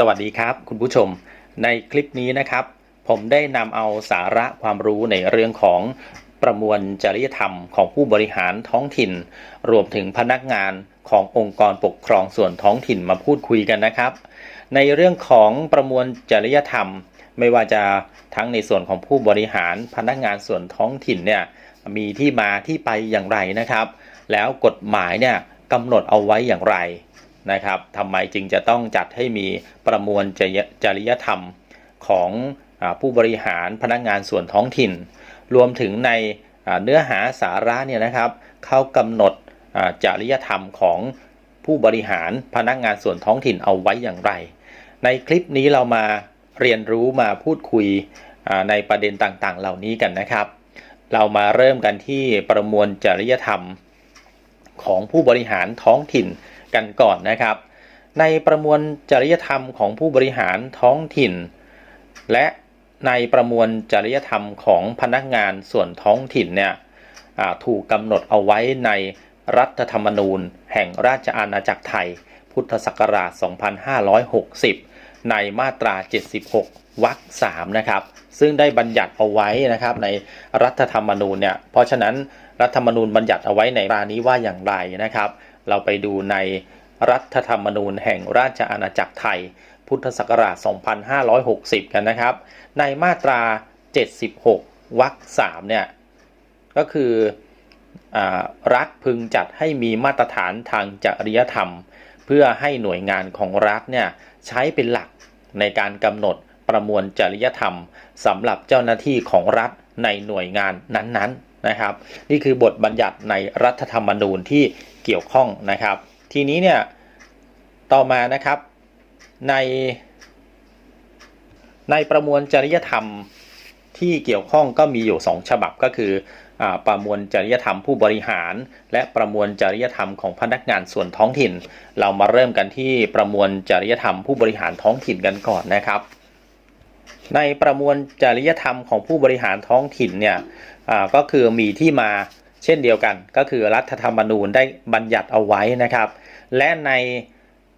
สวัสดีครับ คุณผู้ชมในคลิปนี้นะครับ ผมได้นำเอาสาระความรู้ในเรื่องของประมวลจริยธรรมของผู้บริหารท้องถิ่น รวมถึงพนักงานขององค์กรปกครองส่วนท้องถิ่นมาพูดคุยกันนะครับ ในเรื่องของประมวลจริยธรรม ไม่ว่าจะทั้งในส่วนของผู้บริหารพนักงานส่วนท้องถิ่นเนี่ยมีที่มาที่ไปอย่างไรนะครับ แล้วกฎหมายเนี่ยกำหนดเอาไว้อย่างไร นะครับทำไมจึงจะต้องจัดให้มีประมวลจริยธรรมของผู้บริหารพนักงานส่วนท้องถิ่น รวมถึงในเนื้อหาสาระเนี่ยนะครับเขากำหนดจริยธรรมของผู้บริหารพนักงานส่วนท้องถิ่นเอาไว้อย่างไร ในคลิปนี้เรามาเรียนรู้มาพูดคุยในประเด็นต่างๆ เหล่านี้กันนะครับ เรามาเริ่มกันที่ประมวลจริยธรรมของผู้บริหารท้องถิ่น กันก่อนนะครับ ในประมวลจริยธรรมของผู้บริหารท้องถิ่น และในประมวลจริยธรรมของพนักงานส่วนท้องถิ่นเนี่ยถูกกำหนดเอาไว้ในรัฐธรรมนูญ แห่งราชอาณาจักรไทย พุทธศักราช 2560 ในมาตรา 76 วรรค 3 นะครับ ซึ่งได้บัญญัติเอาไว้นะครับในรัฐธรรมนูญเนี่ย เพราะฉะนั้นรัฐธรรมนูญบัญญัติเอาไว้ในรานี้ว่าอย่างไรนะครับ เราไปดูในรัฐธรรมนูญแห่งราชอาณาจักรไทย พุทธศักราช 2560 กันนะครับ ในมาตรา 76 วรรค3เนี่ย ก็คืออรัฐพึงจัดให้มีมาตรฐานทางจริยธรรม เพื่อให้หน่วยงานของรัฐเนี่ย ใช้เป็นหลักในการกำหนดประมวลจริยธรรมสำหรับเจ้าหน้าที่ของรัฐในหน่วยงานนั้นๆนะครับ นี่คือบทบัญญัติในรัฐธรรมนูญที่ เกี่ยวข้องนะครับ ทีนี้เนี่ยต่อมานะครับใน ในประมวลจริยธรรมที่เกี่ยวข้องก็มีอยู่ 2 ฉบับก็คืออประมวลจริยธรรมผู้บริหาร และประมวลจริยธรรมของพนักงานส่วนท้องถิ่น เรามาเริ่มกันที่ประมวลจริยธรรมผู้บริหารท้องถิ่นกันก่อนนะครับ ในประมวลจริยธรรมของผู้บริหารท้องถิ่นเนี่ยก็คือมีที่มา เช่นเดียวกัน ก็คือรัฐธรรมนูญได้บัญญัติเอาไว้นะครับ และใน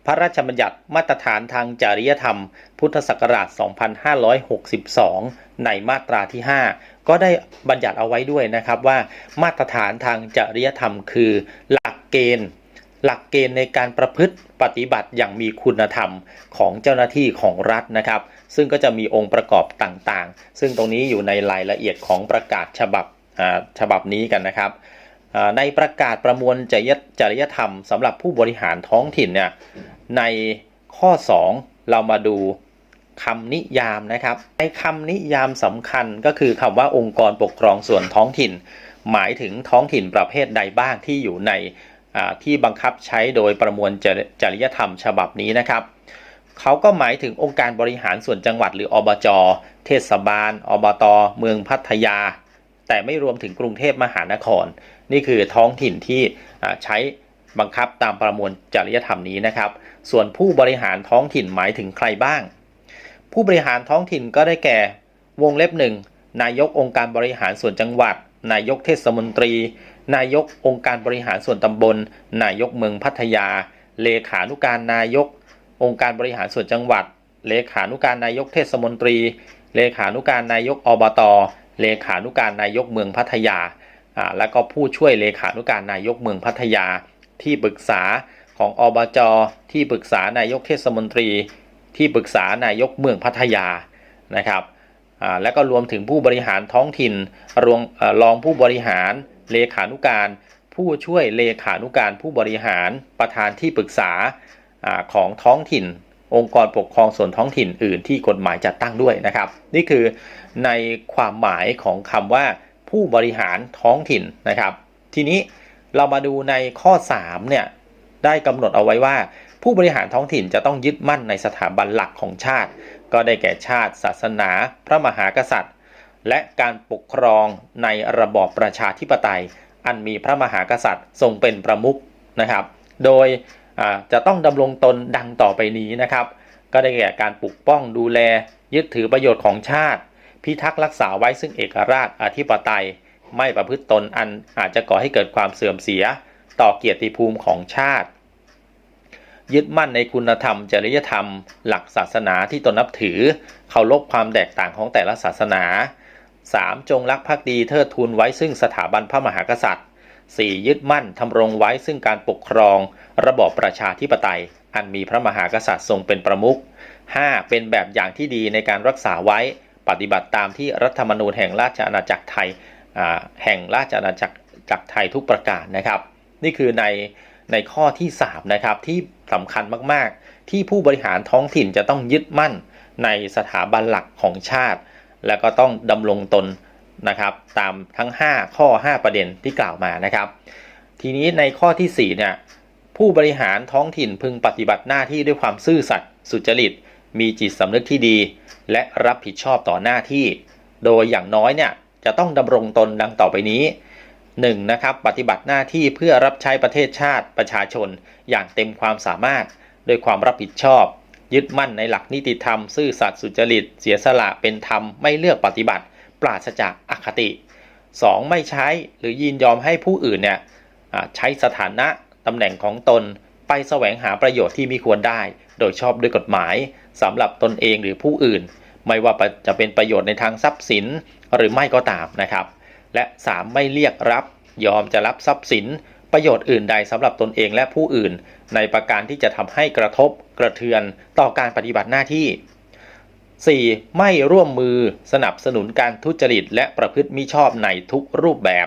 พระราชบัญญัติมาตรฐานทางจริยธรรม พุทธศักราช 2562 ในมาตราที่ 5 ก็ได้บัญญัติเอาไว้ด้วยนะครับว่ามาตรฐานทางจริยธรรม คือหลักเกณฑ์ หลักเกณฑ์ในการประพฤติปฏิบัติอย่างมีคุณธรรมของเจ้าหน้าที่ของรัฐนะครับ ซึ่งก็จะมีองค์ประกอบต่างๆ ซึ่งตรงนี้อยู่ในรายละเอียดของประกาศฉบับ ฉบับนี้กันนะครับในประกาศประมวลจริยจริยธรรมสำหรับผู้บริหารท้องถิ่นเนี่ยในข้อ 2 เรามาดูคำนิยามนะครับ ในคำนิยามสำคัญก็คือคำว่าองค์กรปกครองส่วนท้องถิ่น หมายถึงท้องถิ่นประเภทใดบ้างที่อยู่ในที่บังคับใช้โดยประมวลจจริยธรรมฉบับนี้นะครับเขาก็หมายถึงองค์การบริหารส่วนจังหวัดหรืออบจ เทศบาล อบต เมืองพัทยา แต่ไม่รวมถึงกรุงเทพมหานคร นี่คือท้องถิ่นที่ใช้บังคับตามประมวลจริยธรรมนี้นะครับ ส่วนผู้บริหารท้องถิ่นหมายถึงใครบ้าง ผู้บริหารท้องถิ่นก็ได้แก่ วงเล็บหนึ่งนายกองค์การบริหารส่วนจังหวัด นายกเทศมนตรี นายกองค์การบริหารส่วนตำบล นายกเมืองพัทยา เลขานุการนายก องค์การบริหารส่วนจังหวัด เลขานุการนายกเทศมนตรี เลขานุการนายกอบต เลขานุการนายกเมืองพัทยาอ่าแล้วก็ผู้ช่วยเลขานุการนายกเมืองพัทยา ที่ปรึกษาของอบจที่ปรึกษานายกเทศมนตรี ที่ปรึกษานายกเมืองพัทยานะครับอ่าและก็รวมถึงผู้บริหารท้องถิ่นรวงเอ่อรองผู้บริหารเลขานุการ ผู้ช่วยเลขานุการผู้บริหารประธานที่ปรึกษาอาของท้องถิ่น องค์กรปกครองส่วนท้องถิ่นอื่นที่กฎหมายจัดตั้งด้วยนะครับ นี่คือในความหมายของคำว่าผู้บริหารท้องถิ่นนะครับ ทีนี้เรามาดูในข้อ3เนี่ยได้กำหนดเอาไว้ว่า ผู้บริหารท้องถิ่นจะต้องยึดมั่นในสถาบันหลักของชาติ ก็ได้แก่ชาติ ศาสนา พระมหากษัตริย์ และการปกครองในระบอบประชาธิปไตย อันมีพระมหากษัตริย์ทรงเป็นประมุขนะครับ โดย จะต้องดำรงตนดังต่อไปนี้นะครับ ก็ได้แก่การปกป้องดูแล ยึดถือประโยชน์ของชาติ พิทักษ์รักษาไว้ซึ่งเอกราชอธิปไตย ไม่ประพฤติตนอันอาจจะก่อให้เกิดความเสื่อมเสีย ต่อเกียรติภูมิของชาติ ยึดมั่นในคุณธรรม จริยธรรม หลักศาสนาที่ตนนับถือเคารพความแตกต่างของแต่ละศาสนา 3. จงรักภักดีเทิดทูนไว้ซึ่งสถาบันพระมหากษัตริย์ 4. ยึดมั่นทำรงไว้ซึ่งการปกครอง ระบอบประชาธิปไตย อันมีพระมหากษัตริย์ทรงเป็นประมุข 5. เป็นแบบอย่างที่ดีในการรักษาไว้ ปฏิบัติตามที่รัฐธรรมนูญแห่งราชอาณาจักรไทยแห่งราชอาณาจักรจักรไทยทุกประการนะครับ นี่คือในในข้อที่3นะครับที่สำคัญมากๆ ที่ผู้บริหารท้องถิ่นจะต้องยึดมั่นในสถาบันหลักของชาติ แล้วก็ต้องดำรงตน นะครับตามทั้ง 5 ข้อ 5 ประเด็นที่กล่าวมานะครับ ทีนี้ในข้อที่4เนี่ยผู้บริหารท้องถิ่นพึงปฏิบัติหน้าที่ด้วยความซื่อสัตย์สุจริต มีจิตสำนึกที่ดี และรับผิดชอบต่อหน้าที่ โดยอย่างน้อยเนี่ยจะต้องดำรงตนดังต่อไปนี้ 1. นะครับปฏิบัติหน้าที่เพื่อรับใช้ประเทศชาติประชาชน อย่างเต็มความสามารถโดยความรับผิดชอบ ยึดมั่นในหลักนิติธรรม ซื่อสัตย์สุจริต เสียสละเป็นธรรมไม่เลือกปฏิบัติ ปราศจากอคติ 2. ไม่ใช้หรือยินยอมให้ผู้อื่นเนี่ยใช้สถานะตำแหน่งของตนไปแสวงหาประโยชน์ที่มีควรได้ โดยชอบด้วยกฎหมายสำหรับตนเองหรือผู้อื่น ไม่ว่าจะเป็นประโยชน์ในทางทรัพย์สินหรือไม่ก็ตามนะครับ และ 3. ไม่เรียกรับ ยอมจะรับทรัพย์สิน ประโยชน์อื่นใดสำหรับตนเองและผู้อื่น ในประการที่จะทำให้กระทบกระเทือนต่อการปฏิบัติหน้าที่ 4. ไม่ร่วมมือสนับสนุนการทุจริตและประพฤติมิชอบในทุกรูปแบบ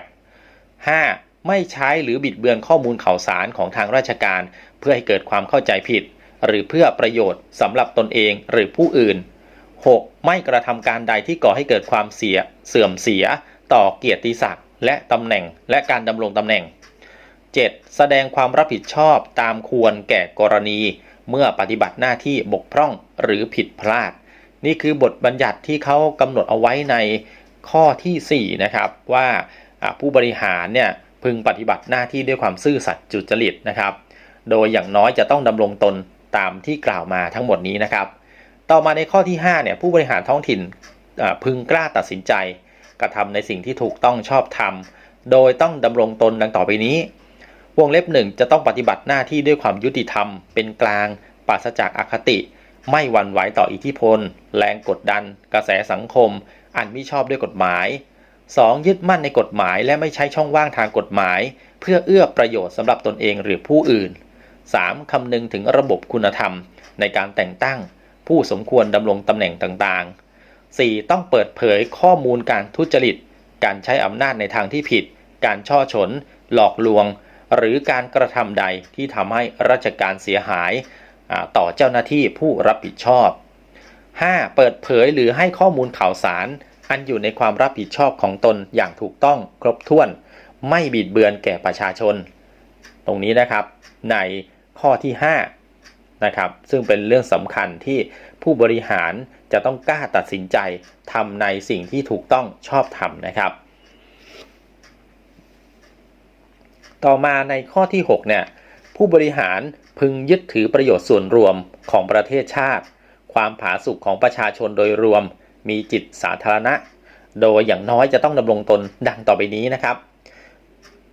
5. ไม่ใช้หรือบิดเบือนข้อมูลข่าวสารของทางราชการ เพื่อให้เกิดความเข้าใจผิด หรือเพื่อประโยชน์สำหรับตนเองหรือผู้อื่น 6. ไม่กระทำการใดที่ก่อให้เกิดความเสียเสื่อมเสีย ต่อเกียรติศักดิ์และตำแหน่ง และการดำรงตำแหน่ง 7. แสดงความรับผิดชอบตามควรแก่กรณี เมื่อปฏิบัติหน้าที่บกพร่องหรือผิดพลาด นี่คือบทบัญญัติที่เขากำหนดเอาไว้ในข้อทีสี่ 4 นะครับ ว่าผู้บริหารเนี่ยพึงปฏิบัติหน้าที่ด้วยความซื่อสัตย์จุจริตนะครับ โดยอย่างน้อยจะต้องดำรงตนตามที่กล่าวมาทั้งหมดนี้นะครับ ต่อมาในข้อที่5เนี่ยผู้บริหารท้องถิ่นพึงกล้าตัดสินใจ กระทำในสิ่งที่ถูกต้องชอบธรรมโดยต้องดำรงตนดังต่อไปนี้ วงเล็บหนึ่งจะต้องปฏิบัติหน้าที่ด้วยความยุติธรรม เป็นกลางปราศจากอคติ ไม่หวั่นไหวต่ออิทธิพล แรงกดดัน กระแสสังคม อันมิชอบด้วยกฎหมาย 2. ยึดมั่นในกฎหมายและไม่ใช้ช่องว่างทางกฎหมาย เพื่อเอื้อประโยชน์สำหรับตนเองหรือผู้อื่น 3. คำนึงถึงระบบคุณธรรม ในการแต่งตั้ง ผู้สมควรดำรงตำแหน่งต่างๆ 4. ต้องเปิดเผยข้อมูลการทุจริต การใช้อำนาจในทางที่ผิด การช่อฉน หลอกลวง หรือการกระทำใดที่ทำให้ราชการเสียหาย ต่อเจ้าหน้าที่ผู้รับผิดชอบ 5. เปิดเผยหรือให้ข้อมูลข่าวสาร อันอยู่ในความรับผิดชอบของตนอย่างถูกต้องครบถ้วน ไม่บิดเบือนแก่ประชาชน ตรงนี้นะครับในข้อที่ 5 นะครับ ซึ่งเป็นเรื่องสำคัญที่ผู้บริหารจะต้องกล้าตัดสินใจทำในสิ่งที่ถูกต้องชอบธรรมนะครับ ต่อมาในข้อที่ 6 เนี่ยผู้บริหาร พึงยึดถือประโยชน์ส่วนรวมของประเทศชาติ ความผาสุกของประชาชนโดยรวม มีจิตสาธารณะ โดยอย่างน้อยจะต้องดำรงตนดังต่อไปนี้นะครับ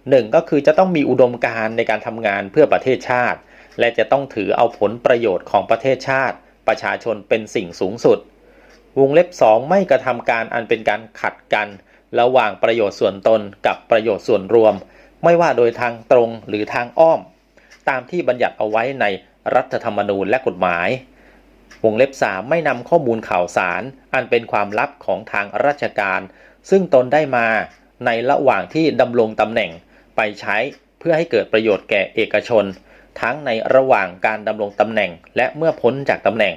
หนึ่งก็คือจะต้องมีอุดมการณ์ในการทำงานเพื่อประเทศชาติ และจะต้องถือเอาผลประโยชน์ของประเทศชาติ ประชาชนเป็นสิ่งสูงสุด วงเล็บ 2 ไม่กระทำการอันเป็นการขัดกัน ระหว่างประโยชน์ส่วนตนกับประโยชน์ส่วนรวม ไม่ว่าโดยทางตรงหรือทางอ้อม ตามที่บัญญัติเอาไว้ในรัฐธรรมนูญและกฎหมายวงเล็บ 3 ไม่นำข้อมูลข่าวสาร อันเป็นความลับของทางราชการ ซึ่งตนได้มาในระหว่างที่ดำรงตำแหน่งไปใช้เพื่อให้เกิดประโยชน์แก่เอกชน ทั้งในระหว่างการดำรงตำแหน่ง และเมื่อพ้นจากตำแหน่ง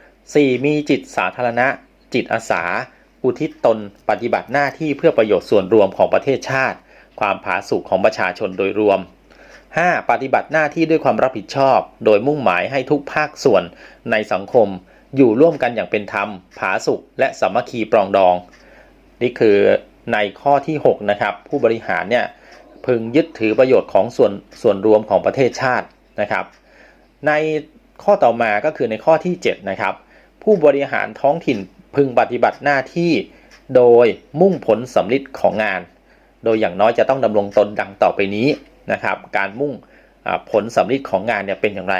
4. มีจิตสาธารณะ จิตอาสา อุทิศตนปฏิบัติหน้าที่เพื่อประโยชน์ส่วนรวมของประเทศชาติ ความผาสุกของประชาชนโดยรวม 5. ปฏิบัติหน้าที่ด้วยความรับผิดชอบ โดยมุ่งหมายให้ทุกภาคส่วนในสังคม อยู่ร่วมกันอย่างเป็นธรรม ผาสุกและสามัคคีปรองดอง นี่คือในข้อที่ 6 นะครับ ผู้บริหารเนี่ยพึงยึดถือประโยชน์ของส่วนส่วนรวมของประเทศชาตินะครับ ในข้อต่อมาก็คือในข้อที่ 7 นะครับ ผู้บริหารท้องถิ่นพึงปฏิบัติหน้าที่โดยมุ่งผลสำลิดของงาน โดยอย่างน้อยจะต้องดำรงตนดังต่อไปนี้ นะครับ การมุ่งผลสำลิดของงานเนี่ยเป็นอย่างไร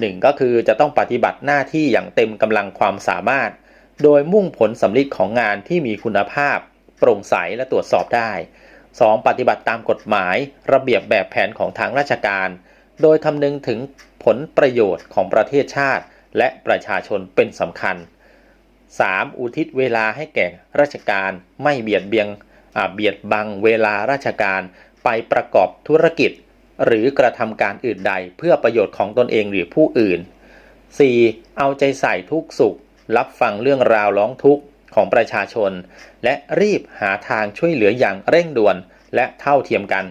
หนึ่งก็คือจะต้องปฏิบัติหน้าที่อย่างเต็มกำลังความสามารถ โดยมุ่งผลสำลิดของงานที่มีคุณภาพ โปร่งใสและตรวจสอบได้ 2. ปฏิบัติตามกฎหมาย ระเบียบแบบแผนของทางราชการ โดยคำนึงถึงผลประโยชน์ของประเทศชาติ และประชาชนเป็นสำคัญ 3. อุทิศเวลาให้แก่ราชการ ไม่เบียดเบียงเบียดบังเวลาราชการ ไปประกอบธุรกิจ หรือกระทำการอื่นใดเพื่อประโยชน์ของตนเองหรือผู้อื่น 4. เอาใจใส่ทุกสุข รับฟังเรื่องราวร้องทุกข์ของประชาชน และรีบหาทางช่วยเหลืออย่างเร่งด่วนและเท่าเทียมกัน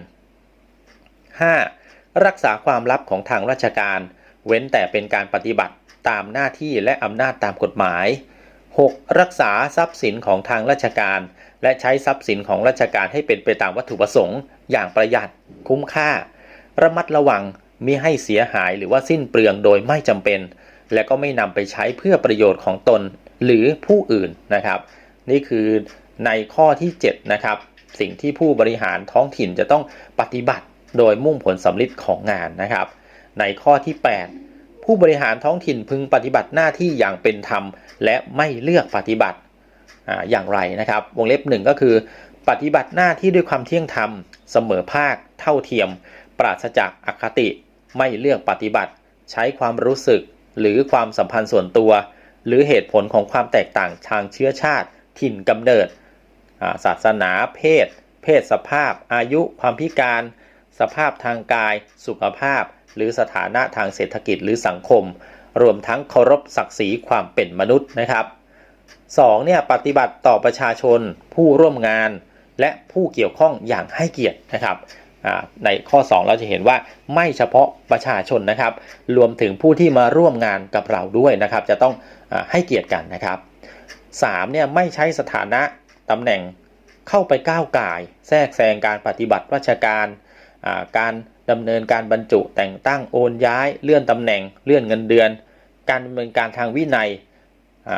5. รักษาความลับของทางราชการ เว้นแต่เป็นการปฏิบัติตามหน้าที่และอำนาจตามกฎหมาย 6. รักษาทรัพย์สินของทางราชการ และใช้ทรัพย์สินของราชการให้เป็นไปตามวัตถุประสงค์อย่างประหยัด คุ้มค่า ระมัดระวังมิให้เสียหายหรือว่าสิ้นเปลืองโดยไม่จำเป็น และก็ไม่นำไปใช้เพื่อประโยชน์ของตนหรือผู้อื่นนะครับ นี่คือในข้อที่7นะครับสิ่งที่ผู้บริหารท้องถิ่นจะต้องปฏิบัติโดยมุ่งผลสำลิดของงานนะครับ ในข้อที่ 8 ผู้บริหารท้องถิ่นพึงปฏิบัติหน้าที่อย่างเป็นธรรม และไม่เลือกปฏิบัติ อย่างไรนะครับ วงเล็บหนึ่งก็คือ ปฏิบัติหน้าที่ด้วยความเที่ยงธรรม เสมอภาค เท่าเทียม ปราศจากอคติ ไม่เลือกปฏิบัติ ใช้ความรู้สึก หรือความสัมพันธ์ส่วนตัว หรือเหตุผลของความแตกต่างทางเชื้อชาติ ถิ่นกำเนิดาศาสนา เพศ เพศสภาพ อายุ ความพิการ สภาพทางกาย สุขภาพ หรือสถานะทางเศรษฐกิจหรือสังคม รวมทั้งเคารพศักดิ์ศรีความเป็นมนุษย์นะครับ 2. เนี่ยปฏิบัติต่อประชาชนผู้ร่วมงาน และผู้เกี่ยวข้องอย่างให้เกียรตินะครับในข้อ 2 เราจะเห็นว่าไม่เฉพาะประชาชนนะครับ รวมถึงผู้ที่มาร่วมงานกับเราด้วยนะครับ จะต้องอให้เกียรติกันนะครับ 3. เนี่ยไม่ใช้สถานะตำแหน่งเข้าไปก้าวก่ายแทรกแซงการปฏิบัติราชการการดำเนินการบรรจุแต่งตั้งโอนย้ายเลื่อนตำแหน่งเลื่อนเงินเดือน การดำเนินการทางวินัย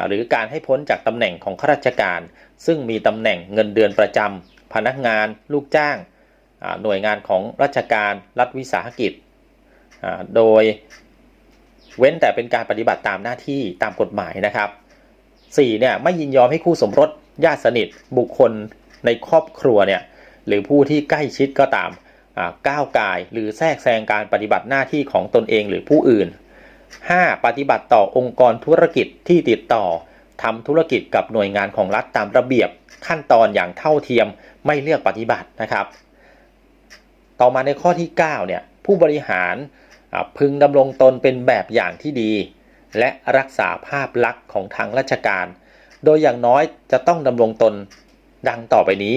หรือการให้พ้นจากตำแหน่งของข้าราชการ ซึ่งมีตำแหน่งเงินเดือนประจำพนักงาน ลูกจ้าง หน่วยงานของราชการรัฐวิสาหกิจ โดยเว้นแต่เป็นการปฏิบัติตามหน้าที่ตามกฎหมายนะครับ 4. เนี่ยไม่ยินยอมให้คู่สมรสญาติสนิทบุคคลในครอบครัวเนี่ยหรือผู้ที่ใกล้ชิดก็ตามก้าวกาย หรือแทรกแซงการปฏิบัติหน้าที่ของตนเองหรือผู้อื่น 5. ปฏิบัติต่อองค์กรธุรกิจที่ติดต่อทำธุรกิจกับหน่วยงานของรัฐตามระเบียบขั้นตอนอย่างเท่าเทียมไม่เลือกปฏิบัตินะครับ ต่อมาในข้อที่9เนี่ยผู้บริหารพึงดำรงตนเป็นแบบอย่างที่ดี และรักษาภาพลักษณ์ของทางราชการ โดยอย่างน้อยจะต้องดำรงตนดังต่อไปนี้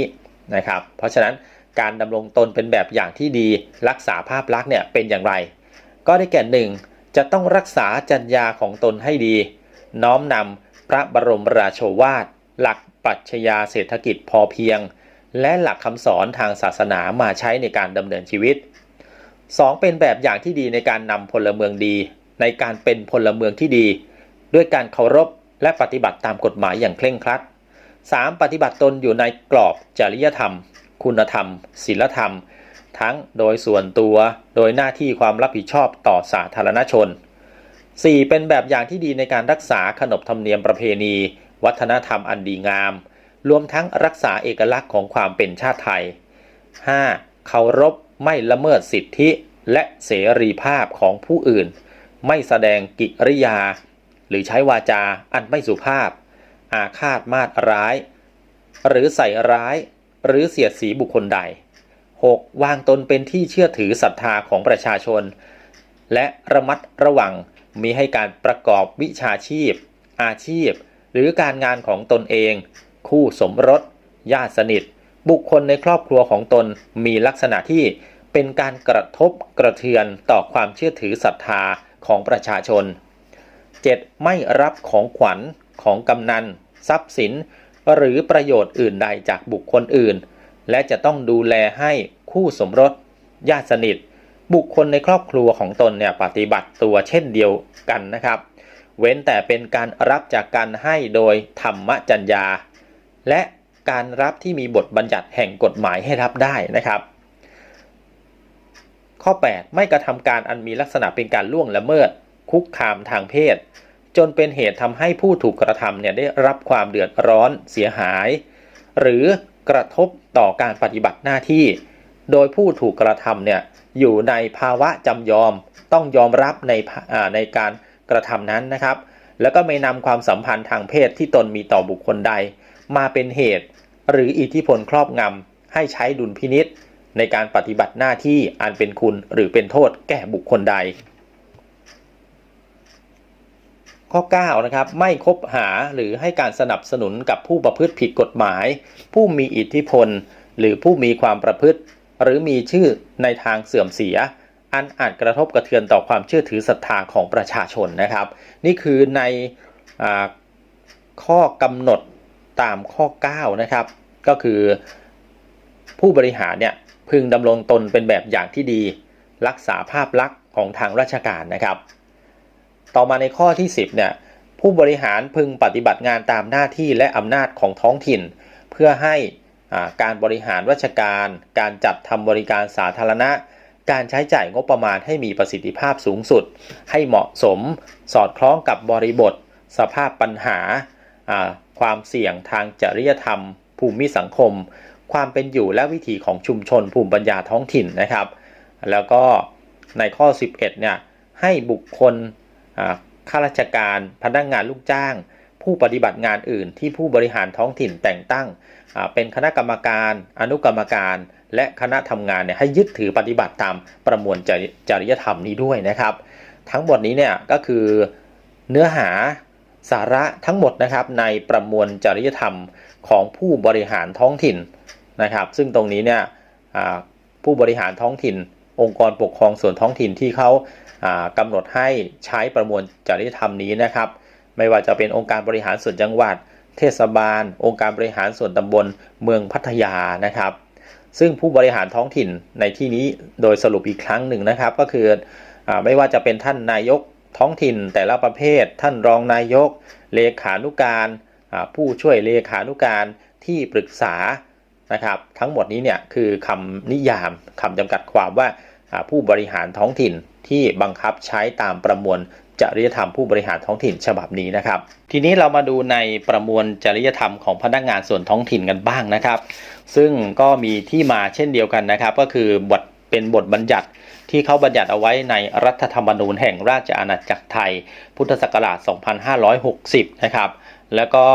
นะครับ เพราะฉะนั้นการดำรงตนเป็นแบบอย่างที่ดี รักษาภาพลักษณ์เนี่ยเป็นอย่างไร ก็ได้แก่หนึ่ง จะต้องรักษาจรรยาของตนให้ดี น้อมนำพระบรมราโชวาท หลักปรัชญาเศรษฐกิจพอเพียง และหลักคำสอนทางศาสนามาใช้ในการดำเนินชีวิต 2. เป็นแบบอย่างที่ดีในการนำพลเมืองดี ในการเป็นพลเมืองที่ดี ด้วยการเคารพและปฏิบัติตามกฎหมายอย่างเคร่งครัด 3. ปฏิบัติตนอยู่ในกรอบจริยธรรม คุณธรรม ศีลธรรม ทั้งโดยส่วนตัวโดยหน้าที่ความรับผิดชอบต่อสาธารณชน 4. เป็นแบบอย่างที่ดีในการรักษาขนบธรรมเนียมประเพณี วัฒนธรรมอันดีงาม รวมทั้งรักษาเอกลักษณ์ของความเป็นชาติไทย 5. เคารพไม่ละเมิดสิทธิและเสรีภาพของผู้อื่น ไม่แสดงกิริยา หรือใช้วาจาอันไม่สุภาพ อาฆาตมาตร้าย หรือใส่ร้าย หรือเสียดสีบุคคลใด 6. วางตนเป็นที่เชื่อถือศรัทธาของประชาชน และระมัดระวังมีให้การประกอบวิชาชีพ อาชีพ หรือการงานของตนเอง คู่สมรสญาติสนิท บุคคลในครอบครัวของตนมีลักษณะที่เป็นการกระทบกระเทือนต่อความเชื่อถือศรัทธาของประชาชน 7. ไม่รับของขวัญของกำนัน ทรัพย์สิน หรือประโยชน์อื่นใดจากบุคคลอื่น และจะต้องดูแลให้คู่สมรสญาติสนิท บุคคลในครอบครัวของตนเนี่ยปฏิบัติตัวเช่นเดียวกันนะครับ เว้นแต่เป็นการรับจากการให้โดยธรรมจัญญา และการรับที่มีบทบัญญัติแห่งกฎหมายให้รับได้นะครับ ข้อ 8 ไม่กระทำการอันมีลักษณะเป็นการล่วงละเมิด คุกคามทางเพศ จนเป็นเหตุทำให้ผู้ถูกกระทำเนี่ยได้รับความเดือดร้อนเสียหาย หรือ กระทบต่อการปฏิบัติหน้าที่ โดยผู้ถูกกระทำเนี่ยอยู่ในภาวะจำยอมต้องยอมรับในในการกระทำนั้นนะครับ แล้วก็ไม่นำความสัมพันธ์ทางเพศที่ตนมีต่อบุคคลใด มาเป็นเหตุ หรืออิทธิพลครอบงำให้ใช้ดุลพินิษในการปฏิบัติหน้าที่อันเป็นคุณหรือเป็นโทษแก่บุคคลใด ข้อ9นะครับไม่คบหาหรือให้การสนับสนุนกับผู้ประพฤติผิดกฎหมาย ผู้มีอิทธิพล หรือผู้มีความประพฤติ หรือมีชื่อในทางเสื่อมเสีย อันอาจกระทบกระเทือนต่อความเชื่อถือศรัทธาของประชาชนนะครับ นี่คือในอข้อกำหนดตามข้อ 9 นะครับ ก็คือผู้บริหารเนี่ยพึงดำรงตนเป็นแบบอย่างที่ดี รักษาภาพลักษณ์ของทางราชการนะครับ ต่อมาในข้อที่ 10เนี่ยผู้บริหารพึงปฏิบัติงานตามหน้าที่และอำนาจของท้องถิ่น เพื่อให้การบริหารราชการ การจัดทำบริการสาธารณะ การใช้จ่ายงบประมาณให้มีประสิทธิภาพสูงสุด ให้เหมาะสม สอดคล้องกับบริบท สภาพปัญหา ความเสี่ยงทางจริยธรรม ภูมิสังคม ความเป็นอยู่และวิถีของชุมชน ภูมิปัญญาท้องถิ่นนะครับ แล้วก็ในข้อ 11เนี่ยให้บุคคล ข้าราชการพนักงานลูกจ้าง ผู้ปฏิบัติงานอื่น ที่ผู้บริหารท้องถิ่นแต่งตั้งเป็นคณะกรรมการ อนุกรรมการ และคณะทำงานเนี่ยให้ยึดถือปฏิบัติตามประมวลจริจริยธรรมนี้ด้วยนะครับ ทั้งหมดนี้เนี่ยก็คือเนื้อหาสาระทั้งหมดนะครับในประมวลจริยธรรมของผู้บริหารท้องถิ่นนะครับ ซึ่งตรงนี้เนี่ยผู้บริหารท้องถิ่น องค์กรปกครองส่วนท้องถิ่นที่เขาากำหนดให้ใช้ประมวลจริยธรรมนี้นะครับ ไม่ว่าจะเป็นองค์การบริหารส่วนจังหวัด เทศบาล องค์การบริหารส่วนตำบลเมืองพัทยานะครับ ซึ่งผู้บริหารท้องถิ่นในที่นี้โดยสรุปอีกครั้งหนึ่งนะครับ ก็คืออไม่ว่าจะเป็นท่านนายกท้องถิ่นแต่ละประเภท ท่านรองนายก เลขานุการผู้ช่วยเลขานุการที่ปรึกษา นะครับ ทั้งหมดนี้เนี่ยคือคำนิยามคำจำกัดความว่าผู้บริหารท้องถิ่นที่บังคับใช้ตามประมวลจริยธรรมผู้บริหารท้องถิ่นฉบับนี้นะครับ ทีนี้เรามาดูในประมวลจริยธรรมของพนักงานส่วนท้องถิ่นกันบ้างนะครับ ซึ่งก็มีที่มาเช่นเดียวกันนะครับ ก็คือบทเป็นบทบัญญัติที่เขาบัญญัติเอาไว้ในรัฐธรรมนูญแห่งราชอาณาจักรไทย พุทธศักราช 2560 นะครับ แล้วก็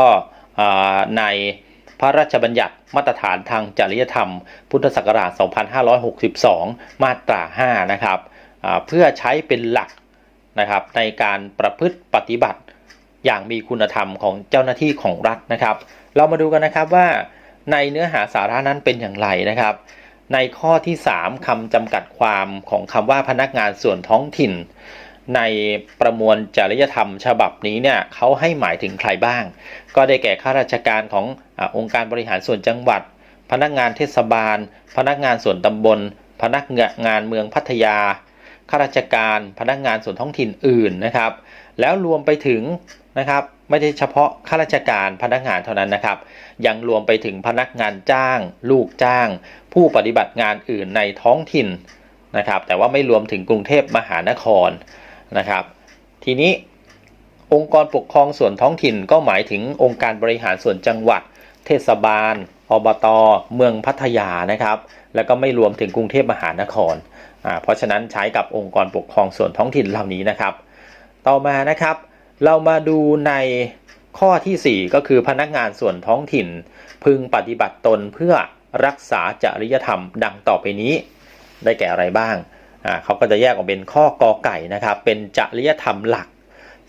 ใน พระราชบัญญัติมาตรฐานทางจริยธรรม พุทธศักราช 2562 มาตรา 5 นะครับเพื่อใช้เป็นหลักนะครับในการประพฤติปฏิบัติอย่างมีคุณธรรมของเจ้าหน้าที่ของรัฐนะครับ เรามาดูกันนะครับว่าในเนื้อหาสาระนั้นเป็นอย่างไรนะครับ ในข้อที่ 3คำจำกัดความของคำว่าพนักงานส่วนท้องถิ่น ในประมวลจริยธรรมฉบับนี้เนี่ยเขาให้หมายถึงใครบ้าง ก็ได้แก่ข้าราชการของอองค์การบริหารส่วนจังหวัด พนักงานเทศบาล พนักงานส่วนตำบล พนักงานเมืองพัทยาข้าราชการพนักงานส่วนท้องถิ่นอื่นนะครับ แล้วรวมไปถึงนะครับไม่ใช่เฉพาะข้าราชการพนักงานเท่านั้นนะครับ ยังรวมไปถึงพนักงานจ้าง ลูกจ้าง ผู้ปฏิบัติงานอื่นในท้องถิ่นนะครับ แต่ว่าไม่รวมถึงกรุงเทพมหานคร นะครับ ทีนี้องค์กรปกครองส่วนท้องถิ่นก็หมายถึงองค์การบริหารส่วนจังหวัด เทศบาล อบต เมืองพัทยานะครับ แล้วก็ไม่รวมถึงกรุงเทพมหานครอ่าเพราะฉะนั้นใช้กับองค์กรปกครองส่วนท้องถิ่นเหล่านี้นะครับ ต่อมานะครับ เรามาดูในข้อทีสี่4 ก็คือพนักงานส่วนท้องถิ่น พึงปฏิบัติตนเพื่อรักษาจริยธรรมดังต่อไปนี้ ได้แก่อะไรบ้าง อ่าเขาก็จะแยกออกเป็นข้อกอไก่นะครับ เป็นจริยธรรมหลัก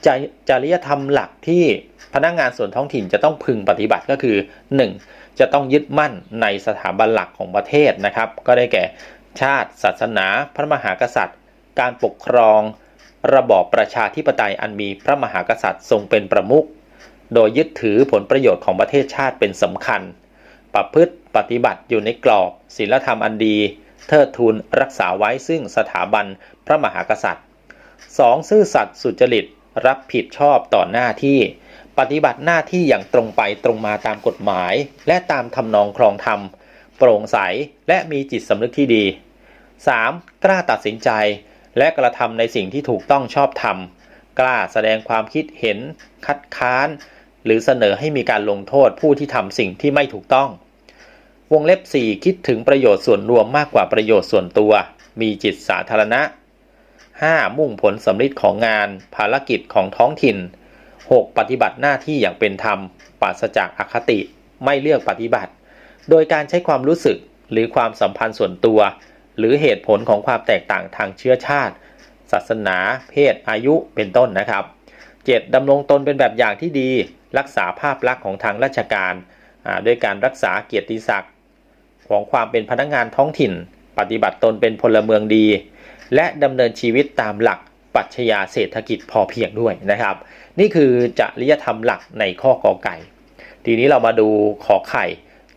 จจริยธรรมหลักที่พนักงานส่วนท้องถิ่นจะต้องพึงปฏิบัติก็คือ 1. จะต้องยึดมั่นในสถาบันหลักของประเทศนะครับ ก็ได้แก่ชาติ ศาสนา พระมหากษัตริย์ การปกครอง ระบอบประชาธิปไตยอันมีพระมหากษัตริย์ทรงเป็นประมุขโดยยึดถือผลประโยชน์ของประเทศชาติเป็นสำคัญ ประพฤติปฏิบัติอยู่ในกรอบศีลธรรมอันดี เทิดทูนรักษาไว้ซึ่งสถาบันพระมหากษัตริย์ 2. ซื่อสัตย์สุจริตรับผิดชอบต่อหน้าที่ ปฏิบัติหน้าที่อย่างตรงไปตรงมาตามกฎหมาย และตามทำนองครองธรรม โปร่งใสและมีจิตสำนึกที่ดี 3. กล้าตัดสินใจ และกระทำในสิ่งที่ถูกต้องชอบธรรม กล้าแสดงความคิดเห็น คัดค้าน หรือเสนอให้มีการลงโทษผู้ที่ทำสิ่งที่ไม่ถูกต้อง วงเล็บ 4 คิดถึงประโยชน์ส่วนรวมมากกว่าประโยชน์ส่วนตัว มีจิตสาธารณะ 5. มุ่งผลสำลิดของงาน ภารกิจของท้องถิ่น 6. ปฏิบัติหน้าที่อย่างเป็นธรรมปราศจากอคติ ไม่เลือกปฏิบัติ โดยการใช้ความรู้สึกหรือความสัมพันธ์ส่วนตัว หรือเหตุผลของความแตกต่างทางเชื้อชาติ ศาสนา เพศ อายุ เป็นต้นนะครับ 7. ดำรงตนเป็นแบบอย่างที่ดี รักษาภาพลักษณ์ของทางราชการ ด้วยการรักษาเกียรติศักดิ์ ของความเป็นพนักงานท้องถิ่น ปฏิบัติตนเป็นพลเมืองดี และดำเนินชีวิตตามหลักปรัชญาเศรษฐกิจพอเพียงด้วยนะครับ นี่คือจริยธรรมหลักในข้อกอไก่ ทีนี้เรามาดูขอไข่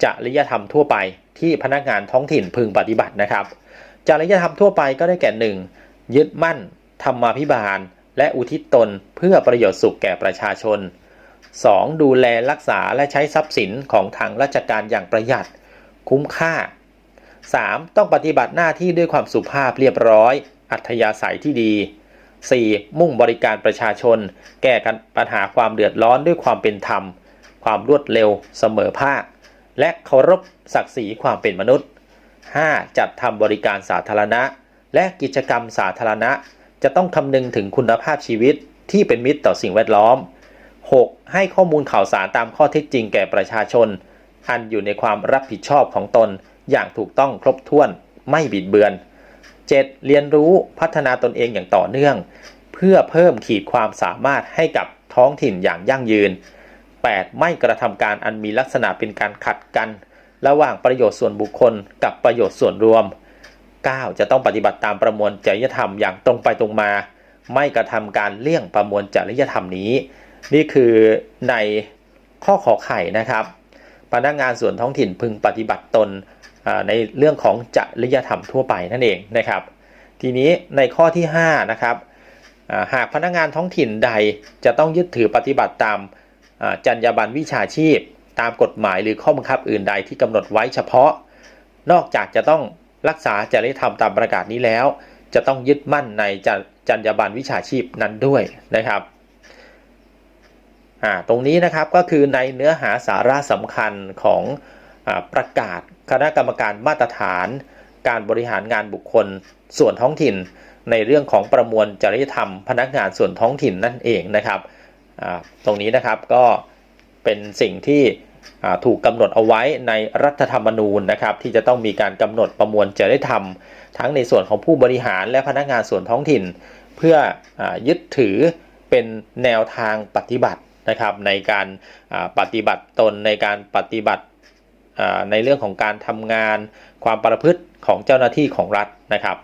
จริยธรรมทั่วไปที่พนักงานท้องถิ่นพึงปฏิบัตินะครับ จริยธรรมทั่วไปก็ได้แก่หนึ่งยึดมั่นธรรมาภิบาล และอุทิศตนเพื่อประโยชน์สุขแก่ประชาชน 2. ดูแลรักษาและใช้ทรัพย์สินของทางราชการอย่างประหยัด คุ้มค่า 3. ต้องปฏิบัติหน้าที่ด้วยความสุภาพเรียบร้อย อัธยาศัยที่ดี 4. มุ่งบริการประชาชน แก้กันปัญหาความเดือดร้อนด้วยความเป็นธรรม ความรวดเร็วเสมอภาค และเคารพศักดิ์ศรีความเป็นมนุษย์ 5. จัดทำบริการสาธารณะ และกิจกรรมสาธารณะ จะต้องคำนึงถึงคุณภาพชีวิตที่เป็นมิตรต่อสิ่งแวดล้อม 6. ให้ข้อมูลข่าวสารตามข้อเท็จจริงแก่ประชาชน อันอยู่ในความรับผิดชอบของตน อย่างถูกต้องครบถ้วนไม่บิดเบือน 7. เรียนรู้พัฒนาตนเองอย่างต่อเนื่อง เพื่อเพิ่มขีดความสามารถให้กับท้องถิ่นอย่างยั่งยืน 8. ไม่กระทำการอันมีลักษณะเป็นการขัดกัน ระหว่างประโยชน์ส่วนบุคคลกับประโยชน์ส่วนรวม 9. จะต้องปฏิบัติตามประมวลจริยธรรมอย่างตรงไปตรงมา ไม่กระทำการเลี่ยงประมวลจริยธรรมนี้ นี่คือในข้อขอไข่นะครับ พนักงานส่วนท้องถิ่นพึงปฏิบัติตนในเรื่องของจริยธรรมทั่วไปนั่นเองนะครับ ทีนี้ในข้อที่5นะครับหากพนักงานท้องถิ่นใดจะต้องยึดถือปฏิบัติตามจรรยาบรรณวิชาชีพ ตามกฎหมายหรือข้อบังคับอื่นใดที่กำหนดไว้เฉพาะ นอกจากจะต้องรักษาจริยธรรมตามประกาศนี้แล้ว จะต้องยึดมั่นในจรรยาบรรณวิชาชีพนั้นด้วยนะครับ อ่าตรงนี้นะครับก็คือในเนื้อหาสาระสำคัญของอประกาศคณะกรรมการมาตรฐาน การบริหารงานบุคคลส่วนท้องถิ่น ในเรื่องของประมวลจริยธรรม พนักงานส่วนท้องถิ่นนั่นเองนะครับตรงนี้นะครับก็เป็นสิ่งที่ถูกกำหนดเอาไว้ในรัฐธรรมนูญนะครับที่จะต้องมีการกำหนดประมวลจริยธรรม ทั้งในส่วนของผู้บริหารและพนักงานส่วนท้องถิ่น เพื่ออยึดถือเป็นแนวทางปฏิบัติ นะครับในการปฏิบัติตนในการปฏิบัติในเรื่องของการทำงานความประพฤติของเจ้าหน้าที่ของรัฐนะครับ